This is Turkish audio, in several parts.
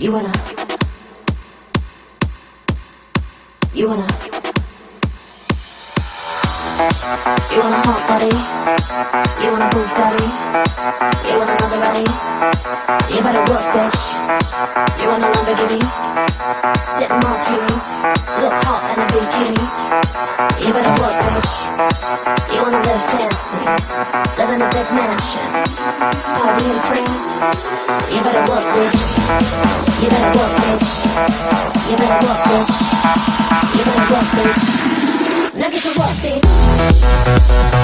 You wanna. You wanna. You want a hot body? You want a Bugatti? You want a Maserati? You better work, bitch. You want a Lamborghini? Sip martinis, look hot in a bikini. You better work, bitch. You wanna live fancy, live in a big mansion, party France. You better work. You better work, bitch. You better work, bitch. You better work, bitch. Now get to work, bitch.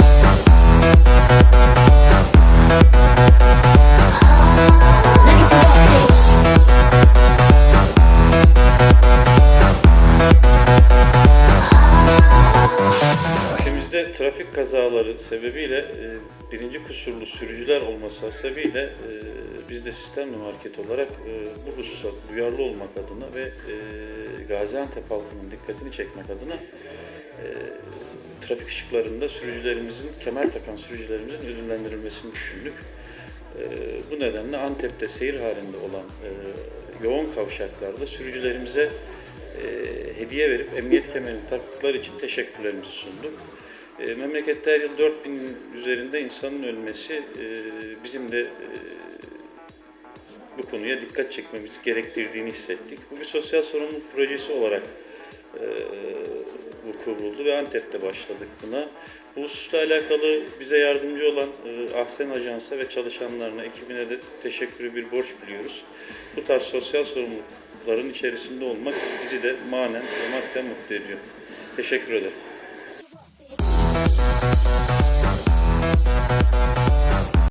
Trafik kazaları sebebiyle e, birinci kusurlu sürücüler olması sebebiyle e, biz de sistemli market olarak e, bu hususa duyarlı olmak adına ve e, Gaziantep halkının dikkatini çekmek adına e, trafik ışıklarında sürücülerimizin, kemer takan sürücülerimizin ödüllendirilmesini düşündük. E, bu nedenle Antep'te seyir halinde olan e, yoğun kavşaklarda sürücülerimize e, hediye verip emniyet kemerini taktıkları için teşekkürlerimizi sunduk. E, memlekette her yıl 4000 üzerinde insanın ölmesi e, bizim de e, bu konuya dikkat çekmemiz gerektirdiğini hissettik. Bu bir sosyal sorumluluk projesi olarak e, vuku buldu ve Antep'te başladık buna. Bu hususla alakalı bize yardımcı olan e, Ahsen Ajans'a ve çalışanlarına, ekibine de teşekkürü bir borç biliyoruz. Bu tarz sosyal sorumlulukların içerisinde olmak bizi de manen ve madden mutlu ediyor. Teşekkür ederim. Bye.